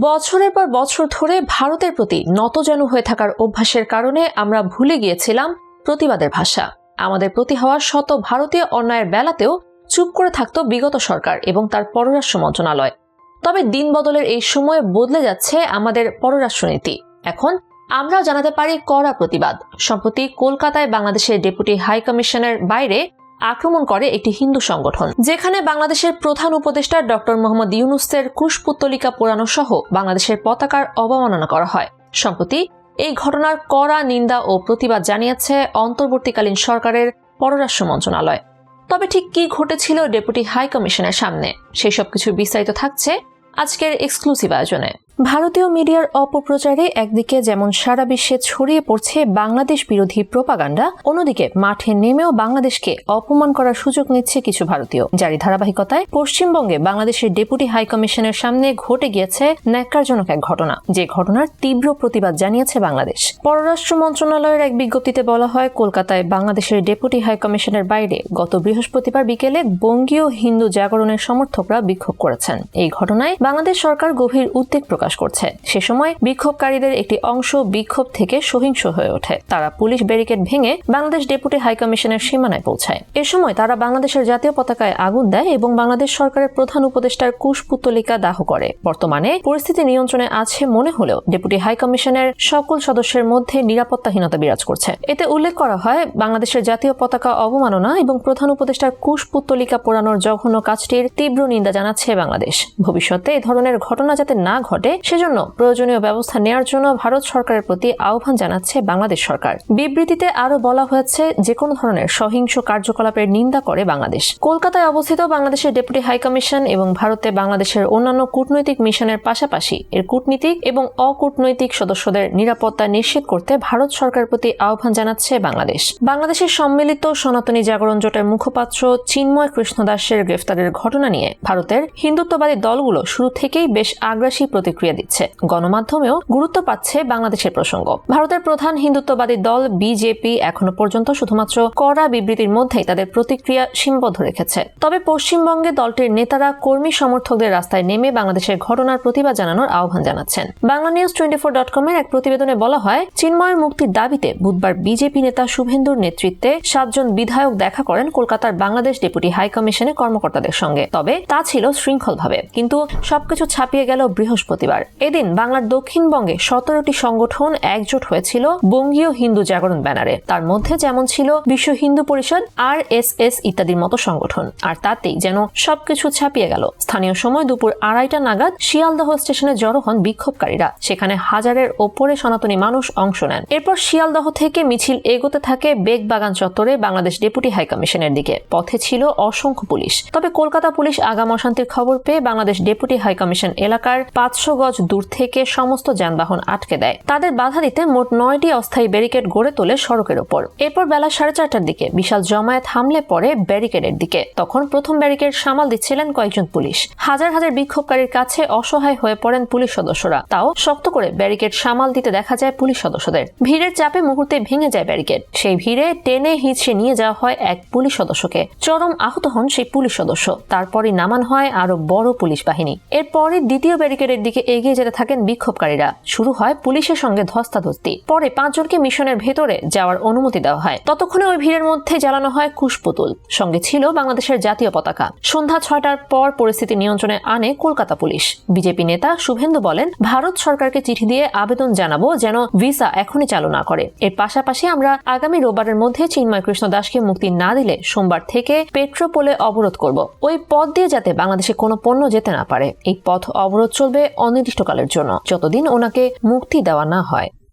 বছরের পর বছর ধরে ভারতের প্রতি নতজানু হয়ে থাকার অভ্যাসের কারণে আমরা ভুলে গিয়েছিলাম প্রতিবাদের ভাষা। আমাদের প্রতি হওয়া শত ভারতীয় অন্যায়ের বেলাতেও চুপ করে থাকতো বিগত সরকার এবং তার পররাষ্ট্র মন্ত্রণালয়। তবে দিন বদলের এই সময়ে বদলে যাচ্ছে আমাদের পররাষ্ট্রনীতি এখন আমরাও জানাতে পারি কড়া প্রতিবাদ। সম্প্রতি কলকাতায় বাংলাদেশের ডেপুটি হাই কমিশনের বাইরে আক্রমণ করে একটি হিন্দু সংগঠন, যেখানে বাংলাদেশের প্রধান উপদেষ্টা ডক্টর মোহাম্মদ ইউনুসের কুশপুত্তলিকা পোড়ানো সহ বাংলাদেশের পতাকার অবমাননা করা হয়। সম্প্রতি এই ঘটনার কড়া নিন্দা ও প্রতিবাদ জানিয়েছে অন্তর্বর্তীকালীন সরকারের পররাষ্ট্র মন্ত্রণালয়। তবে ঠিক কি ঘটেছিল ডেপুটি হাই কমিশনের সামনে সেই সব কিছু বিস্তারিত থাকছে আজকের এক্সক্লুসিভ আয়োজনে। ভারতীয় মিডিয়ার অপপ্রচারে একদিকে যেমন সারা বিশ্বে ছড়িয়ে পড়ছে বাংলাদেশ বিরোধী প্রপাগান্ডা, অন্যদিকে মাঠে নেমেও বাংলাদেশকে অপমান করার সুযোগ নিচ্ছে কিছু ভারতীয়। যারই ধারাবাহিকতায় পশ্চিমবঙ্গে বাংলাদেশের ডেপুটি হাই কমিশনের সামনে ঘটে গিয়েছে ন্যাক্কারজনক এক ঘটনা, যে ঘটনার তীব্র প্রতিবাদ জানিয়েছে বাংলাদেশ। পররাষ্ট্র মন্ত্রণালয়ের এক বিজ্ঞপ্তিতে বলা হয়, কলকাতায় বাংলাদেশের ডেপুটি হাই কমিশনের বাইরে গত বৃহস্পতিবার বিকেলে বঙ্গীয় হিন্দু জাগরণের সমর্থকরা বিক্ষোভ করেছেন। এই ঘটনায় বাংলাদেশ সরকার গভীর উদ্বেগ প্রকাশ করছে। সে সময় বিক্ষোভকারীদের একটি অংশ বিক্ষোভ থেকে সহিংস হয়ে ওঠে। তারা পুলিশ ব্যারিকেড ভেঙে বাংলাদেশ ডেপুটি হাইকমিশনের সীমানায় পৌঁছায়। এ সময় তারা বাংলাদেশের জাতীয় পতাকায় আগুন দেয় এবং বাংলাদেশ সরকারের প্রধান উপদেষ্টার কুশপুত্তলিকা দাহ করে। বর্তমানে পরিস্থিতি নিয়ন্ত্রণে আছে মনে হলেও ডেপুটি হাইকমিশনের সকল সদস্যের মধ্যে নিরাপত্তাহীনতা বিরাজ করছে। এতে উল্লেখ করা হয়, বাংলাদেশের জাতীয় পতাকা অবমাননা এবং প্রধান উপদেষ্টার কুশপুত্তলিকা পোড়ানোর জঘন্য কাজটির তীব্র নিন্দা জানাচ্ছে বাংলাদেশ। ভবিষ্যতে এ ধরনের ঘটনা যাতে না ঘটে সেজন্য প্রয়োজনীয় ব্যবস্থা নেওয়ার জন্য ভারত সরকারের প্রতি আহ্বান জানাচ্ছে বাংলাদেশ সরকার। বিবৃতিতে আরও বলা হয়েছে যে কোনো ধরনের সহিংস কার্যকলাপের নিন্দা করে বাংলাদেশ। কলকাতায় অবস্থিত বাংলাদেশের ডেপুটি হাই কমিশন এবং ভারতে বাংলাদেশের অন্যান্য কূটনৈতিক মিশনের পাশাপাশি এর কূটনীতিক এবং অকূটনৈতিক সদস্যদের নিরাপত্তা নিশ্চিত করতে ভারত সরকারের প্রতি আহ্বান জানাচ্ছে বাংলাদেশ। বাংলাদেশের সম্মিলিত সনাতনী জাগরণ জোটের মুখপাত্র চিন্ময় কৃষ্ণ দাসের গ্রেফতারের ঘটনা নিয়ে ভারতের হিন্দুত্ববাদী দলগুলো শুরু থেকেই বেশ আগ্রাসী প্রতিক্রিয়া দিচ্ছে। গণমাধ্যমেও গুরুত্ব পাচ্ছে বাংলাদেশের প্রসঙ্গ। ভারতের প্রধান হিন্দুত্ববাদী দল বিজেপি এখনও পর্যন্ত শুধুমাত্র কড়া বিবৃতির মধ্যেই তাদের প্রতিক্রিয়া সীমাবদ্ধ রেখেছে। তবে পশ্চিমবঙ্গে দলটির নেতারা কর্মী সমর্থকদের রাস্তায় নেমে বাংলাদেশের ঘটনার প্রতিবাদ জানানোর আহ্বান জানাচ্ছেন। Bangla news twenty four dot কমের এক প্রতিবেদনে বলা হয় চিন্ময়ের মুক্তির দাবিতে বুধবার বিজেপি নেতা শুভেন্দুর নেতৃত্বে সাতজন বিধায়ক দেখা করেন কলকাতার বাংলাদেশ ডেপুটি হাই কমিশনের কর্মকর্তাদের সঙ্গে। তবে তা ছিল শৃঙ্খলভাবে। কিন্তু সবকিছু ছাপিয়ে গেল বৃহস্পতিবার। এদিন বাংলার দক্ষিণবঙ্গে সতেরোটি সংগঠন একজোট হয়েছিল বঙ্গীয় হিন্দু জাগরণ ব্যানারে। তার মধ্যে যেমন ছিল বিশ্ব হিন্দু পরিষদ, আর এস এস ইত্যাদির মতো সংগঠন। আর তাতেই যেন সবকিছু ছাপিয়ে গেল। স্থানীয় সময় দুপুর আড়াইটা নাগাদ শিয়ালদহ স্টেশনে জড়ো হন বিক্ষোভকারীরা। সেখানে হাজারের ওপরে সনাতনী মানুষ অংশ নেন। এরপর শিয়ালদহ থেকে মিছিল এগোতে থাকে বেগবাগান চত্বরে বাংলাদেশ ডেপুটি হাই কমিশনের দিকে। পথে ছিল অসংখ্য পুলিশ। তবে কলকাতা পুলিশ আগাম অশান্তির খবর পেয়ে বাংলাদেশ ডেপুটি হাই কমিশন এলাকার পাঁচশো গজ দূর থেকে সমস্ত যানবাহন আটকে দেয়। তাদের বাধা দিতে মোট নয়টি অস্থায়ী ব্যারিকেড গড়ে তোলে সড়কের ওপর। এরপর বেলা সাড়ে চারটার দিকে বিশাল জমায়েত হামলে পড়ে ব্যারিকেডের দিকে। তখন প্রথম ব্যারিকেড সামাল দিচ্ছিলেন কয়েকজন পুলিশ। হাজার হাজার বিক্ষোভকারীর কাছে অসহায় হয়ে পড়েন পুলিশ সদস্যরা। তাও শক্ত করে ব্যারিকেড সামাল দিতে দেখা যায় পুলিশ সদস্যদের। ভিড়ের চাপে মুহূর্তে ভেঙে যায় ব্যারিকেড। সেই ভিড়ে টেনে হিঁচড়ে নিয়ে যাওয়া হয় এক পুলিশ সদস্যকে। চরম আহত হন সেই পুলিশ সদস্য। তারপরই নামান হয় আরও বড় পুলিশ বাহিনী। এরপরে দ্বিতীয় ব্যারিকেডের দিকে এগিয়ে যেতে থাকেন বিক্ষোভকারীরা। শুরু হয় পুলিশের সঙ্গে ধস্তাধস্তি। পরে পাঁচজনকে মিশনের ভেতরে যাওয়ার অনুমতি দেওয়া হয়। ততক্ষণে ওই ভিড়ের মধ্যে জ্বালানো হয় কুশপুতুল সঙ্গে ছিল বাংলাদেশের জাতীয় পতাকা। সন্ধ্যা ছয়টার পর পরিস্থিতি নিয়ন্ত্রণে আনে কলকাতা পুলিশ। বিজেপি নেতা শুভেন্দু বলেন, ভারত সরকারকে চিঠি দিয়ে আবেদন জানাব যেন ভিসা এখনই চালু না করে। এর পাশাপাশি আমরা আগামী রোববারের মধ্যে চিন্ময় কৃষ্ণ দাসকে মুক্তি না দিলে সোমবার থেকে পেট্রোপোলে অবরোধ করব। ওই পথ দিয়ে যাতে বাংলাদেশে কোনো পণ্য যেতে না পারে। এই পথ অবরোধ চলবে অনির্দিষ্টকালের জন্য যতদিন ওনাকে মুক্তি দেওয়া না হয়।